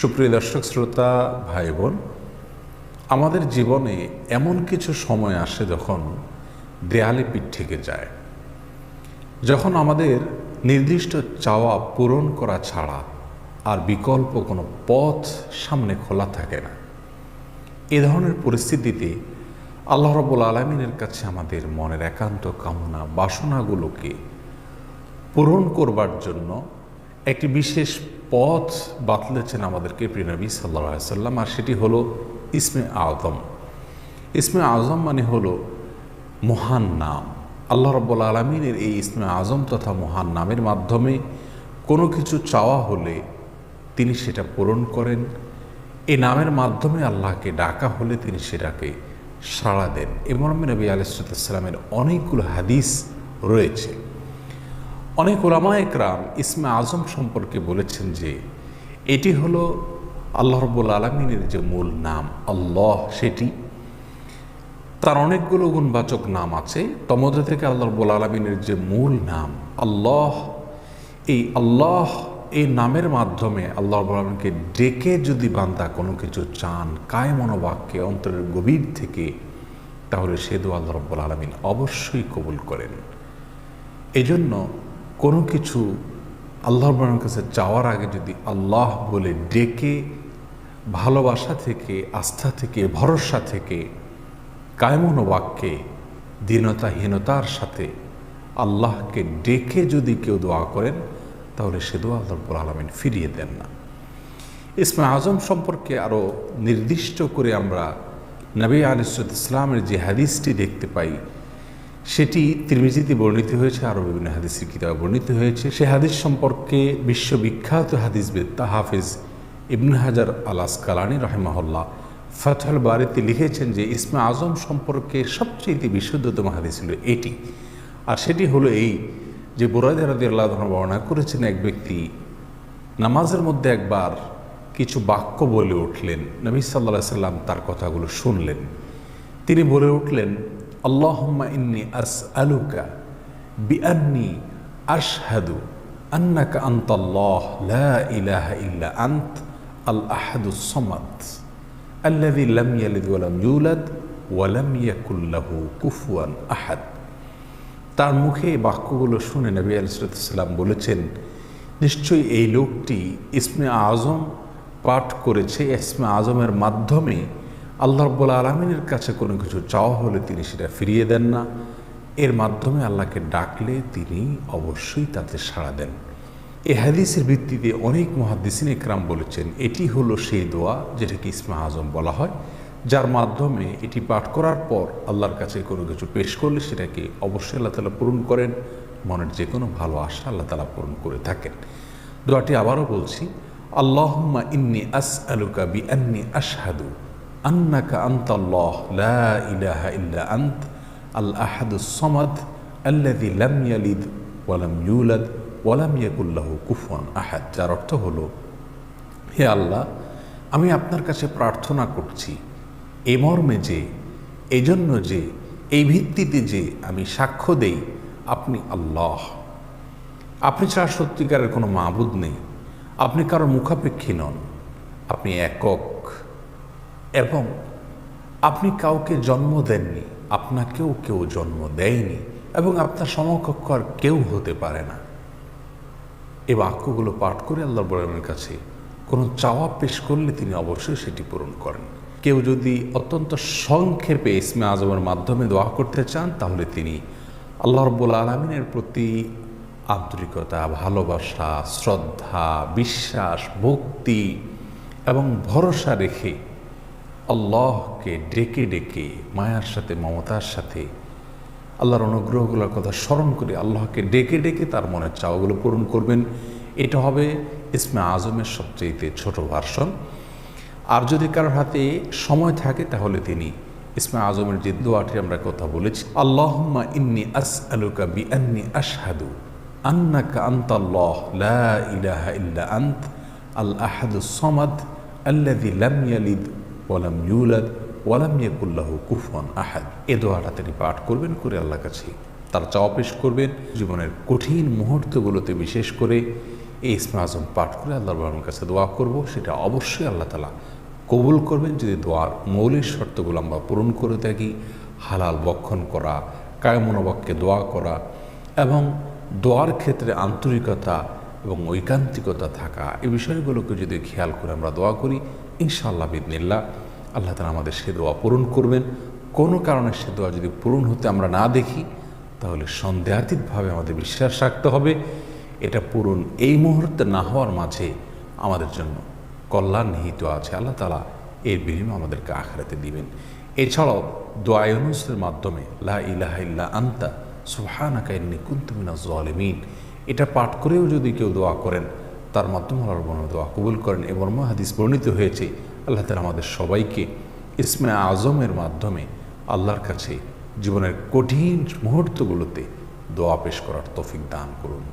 সুপ্রিয় দর্শক, শ্রোতা ভাই বোন আমাদের জীবনে এমন কিছু সময় আসে যখন দেয়ালে পিঠ থেকে যায়। যখন আমাদের নির্দিষ্ট চাওয়া পূরণ করা ছাড়া আর বিকল্প কোনো পথ সামনে খোলা থাকে না। এ ধরনের পরিস্থিতিতে আল্লাহ রবুল আলমিনের কাছে আমাদের মনের একান্ত কামনা, বাসনাগুলোকে পূরণ করবার জন্য একটি বিশেষ পথ বাতলেছেন আমাদেরকে প্রিনবী সাল্লা সাল্লাম, আর সেটি হলো ইসমে আজম। ইসমে আজম মানে হলো মহান নাম। আল্লাহ রব্বুল আলমিনের এই ইসমে আজম তথা মহান নামের মাধ্যমে কোনো কিছু চাওয়া হলে তিনি সেটা পূরণ করেন। এই নামের মাধ্যমে আল্লাহকে ডাকা হলে তিনি সেটাকে সাড়া দেন। এ মরমে নবী আলিসাল্লামের অনেকগুলো হাদিস রয়েছে। অনেক ওলামা একরাম ইসমে আজম সম্পর্কে বলেছেন যে, এটি হলো আল্লাহ রব্বুল আলমিনের যে মূল নাম, আল্লাহ সেটি। তার অনেকগুলো গুণবাচক নাম আছে। তমধ্যে থেকে আল্লাহ রব্বুল আলমিনের যে মূল নাম, আল্লাহ, এই আল্লাহ এই নামের মাধ্যমে আল্লাহ আলমকে ডেকে যদি বান্দা কোনো কিছু চান কায় মনোবাক্যে অন্তরের গভীর থেকে, তাহলে সে দু আল্লাহ রব্বুল আলমিন অবশ্যই কবুল করেন। এজন্য কোনো কিছু আল্লাহ রব্বুল কাছে চাওয়ার আগে যদি আল্লাহ বলে ডেকে, ভালোবাসা থেকে, আস্থা থেকে, ভরসা থেকে, কায়মন বাক্যে, দীনতাহীনতার সাথে আল্লাহকে ডেকে যদি কেউ দোয়া করেন, তাহলে সে দোয়া আল্লাহবুল আলমিন ফিরিয়ে দেন না। ইসমা আজম সম্পর্কে আরও নির্দিষ্ট করে আমরা নবী আলিসুদ ইসলামের যে হাদিসটি দেখতে পাই সেটি তিরমিজিতে বর্ণিত হয়েছে আরও বিভিন্ন হাদিসের কিতাবে বর্ণিত হয়েছে। সে হাদিস সম্পর্কে বিশ্ববিখ্যাত হাদিসবেত্তা হাফিজ ইবন হাজার আলাস কালানি রহেমাহল্লা ফথল বাড়িতে লিখেছেন যে, ইসমা আজম সম্পর্কে সবচেয়ে বিশুদ্ধতম হাদিস ছিল এটি। আর সেটি হলো এই যে বুরাইদ রাদি আল্লাহ বর্ণনা করেছেন, এক ব্যক্তি নামাজের মধ্যে একবার কিছু বাক্য বলে উঠলেন, নবী সাল্লা সাল্লাম তার কথাগুলো শুনলেন। তিনি বলে উঠলেন আল্লাহম্মা ইন্নি আস আলুকা বিআন্নি আশহাদু আন্নাকা আন্তাল্লাহ লা ইলাহা ইল্লা আন্ত আল আহাদুস সামাদ আল্লাযী লাম ইয়ালিদ ওয়া লাম ইউলাদ ওয়া লাম কুফুয়ান আহাদ তার মুখে বাক্যগুলো শুনে নবী আলাইসালাম বলেছেন, নিশ্চয়ই এই লোকটি ইসমে আজম পাঠ করেছে, ইসমে আজমের মাধ্যমে আল্লাহ রব্বুল আলমিনের কাছে কোনো কিছু চাওয়া হলে তিনি সেটা ফিরিয়ে দেন না। এর মাধ্যমে আল্লাহকে ডাকলে তিনি অবশ্যই তাতে সাড়া দেন। এ হাদিসের ভিত্তিতে অনেক মহাদিসিন একরাম বলেছেন, এটি হলো সেই দোয়া যেটাকে ইসমা আজম বলা হয়, যার মাধ্যমে এটি পাঠ করার পর আল্লাহর কাছে কোনো কিছু পেশ করলে সেটাকে অবশ্যই আল্লাহ তালা পূরণ করেন, মনের যে কোনো ভালো আশা আল্লাহ তালা পূরণ করে থাকেন। দোয়াটি আবারও বলছি, আল্লাহম্মা ইন্নি আস আলুকা বি আন্নি আন্নাকা আন্তাল্লাহ, লা ইলাহা ইল্লা আন্ত, আল আহাদুস সমাদ, আল্লাযী লাম ইয়ালিদ ওয়া লাম ইউলাদ ওয়া লাম ইয়াকুল আহাদ। যার অর্থ হলো, হে আল্লাহ, আমি আপনার কাছে প্রার্থনা করছি, এ মর্মে যে, এজন্য যে, এই ভিত্তিতে যে আমি সাক্ষ্য দেই, আপনি আল্লাহ। আপনি ছাড়া সত্যিকারের কোনো মাবুদ নেই। আপনি কারোর মুখাপেক্ষী নন। আপনি একক এবং আপনি কাউকে জন্ম দেননি, আপনাকেও কেউ জন্ম দেয়নি এবং আপনার সমকক্ষ আর কেউ হতে পারে না। এ বাক্যগুলো পাঠ করে আল্লাহ বলের কাছে কোনো চাওয়া পেশ করলে তিনি অবশ্যই সেটি পূরণ করেন। কেউ যদি অত্যন্ত সংক্ষেপে ইসমে আজমের মাধ্যমে দোয়া করতে চান, তাহলে তিনি আল্লাহ রব্বুল আলমিনের প্রতি আন্তরিকতা, ভালোবাসা, শ্রদ্ধা, বিশ্বাস, ভক্তি এবং ভরসা রেখে আল্লাহকে ডেকে ডেকে, মায়ার সাথে, মমতার সাথে, আল্লাহর অনুগ্রহগুলোর কথা স্মরণ করে আল্লাহকে ডেকে ডেকে তার মনের চাওয়াগুলো পূরণ করবেন। এটা হবে ইসমে আজমের সবচেয়ে ছোট ভার্সন। আর যদি কারোর হাতে সময় থাকে, তাহলে তিনি ইসমে আজমের যে দোয়াটি আমরা কথা বলেছি, আল্লাহম্মা ইন্নি আস আলুকা বি আন্নি আশহাদু, আন্নাকা আন্তাল্লাহ, লা ইলাহা ইল্লা আন্ত, আল আহাদুস সমাদ, আল্লাযী লাম ইয়ালিদ ওয়া লাম ইউলাদ ওয়া লাম ইয়াকুল লাহু কুফুয়ান আহাদ। এ দোয়াটা তিনি পাঠ করবেন করে আল্লাহর কাছে। তার চাওয়া পেশ করবেন। জীবনের কঠিন মুহূর্তগুলোতে বিশেষ করে এই ইসমে আজম পাঠ করে আল্লাহ রহমানের কাছে দোয়া করব। সেটা অবশ্যই আল্লাহ তালা কবুল করবেন। যদি দোয়ার মৌলিক শর্তগুলো আমরা পূরণ করে থাকি, হালাল বক্ষণ করা কায়মনোবাক্যে দোয়া করা এবং দোয়ার ক্ষেত্রে আন্তরিকতা এবং ঐকান্তিকতা থাকা এই বিষয়গুলোকে যদি খেয়াল করে আমরা দোয়া করি ইনশাআল্লাহ বিদিনিল্লা আল্লাহ তালা আমাদের সে দোয়া পূরণ করবেন। কোনো কারণে সে দোয়া যদি পূরণ হতে আমরা না দেখি, তাহলে সন্দেহাতীতভাবে আমাদের বিশ্বাস রাখতে হবে। এটা পূরণ এই মুহূর্তে না হওয়ার মাঝে আমাদের জন্য কল্যাণ নিহিত আছে। আল্লাহ তালা এর বিনিময় আমাদেরকে আখড়াতে দিবেন। এছাড়াও দোয়ায়নুসের মাধ্যমে, লা ইলাহা ইল্লা আন্তা সুহানাকা ইন্নি কুন্তুমিনা জলিমিন এটা পাঠ করেও যদি কেউ দোয়া করেন তার মাধ্যমে আল্লাহ রব্বুল দোয়া কবুল করেন এ এবং হাদিস বর্ণিত হয়েছে, আল্লাহ তালা আমাদের সবাইকে ইসমে আজমের মাধ্যমে আল্লাহর কাছে জীবনের কঠিন মুহূর্তগুলোতে দোয়া পেশ করার তফিক দান করুন।